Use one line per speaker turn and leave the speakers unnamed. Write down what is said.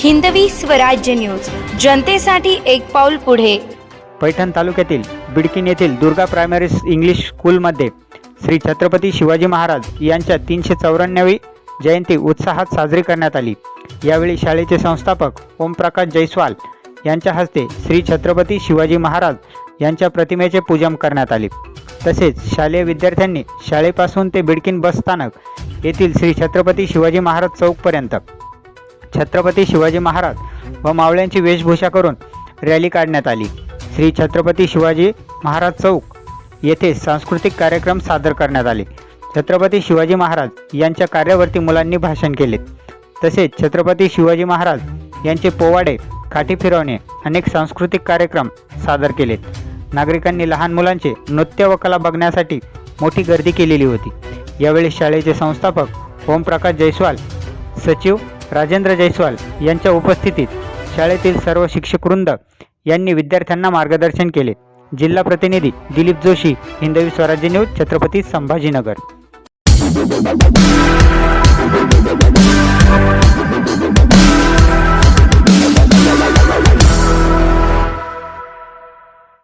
Hindavi Swarajya news. जनतेसाठी एक पाऊल पुढे.
पैठण तालुक्यातील बिडकीन येथील दुर्गा प्रायमरी इंग्लिश स्कूलमध्ये श्री छत्रपती शिवाजी महाराज यांच्या तीनशे चौऱ्याण्णवी जयंती उत्साहात साजरी करण्यात आली. यावेळी शाळेचे संस्थापक ओमप्रकाश जयस्वाल यांच्या हस्ते श्री छत्रपती शिवाजी महाराज यांच्या प्रतिमेचे पूजन करण्यात आले. तसेच शालेय विद्यार्थ्यांनी शाळेपासून ते बिडकीन बस स्थानक येथील श्री छत्रपती शिवाजी महाराज चौकपर्यंत छत्रपती शिवाजी महाराज व मावळ्यांची वेशभूषा करून रॅली काढण्यात आली. श्री छत्रपती शिवाजी महाराज चौक येथे सांस्कृतिक कार्यक्रम सादर करण्यात आले. छत्रपती शिवाजी महाराज यांच्या कार्यावरती मुलांनी भाषण केले. तसेच छत्रपती शिवाजी महाराज यांचे पोवाडे काठी फिरवणे अनेक सांस्कृतिक कार्यक्रम सादर केलेत. नागरिकांनी लहान मुलांचे नृत्य व कला बघण्यासाठी मोठी गर्दी केलेली होती. यावेळी शाळेचे संस्थापक ओमप्रकाश जयस्वाल सचिव राजेंद्र जयस्वाल यांच्या उपस्थितीत शाळेतील सर्व शिक्षकवृंद यांनी विद्यार्थ्यांना मार्गदर्शन केले. जिल्हा प्रतिनिधी दिलीप जोशी हिंदवी स्वराज्य न्यूज छत्रपती संभाजीनगर.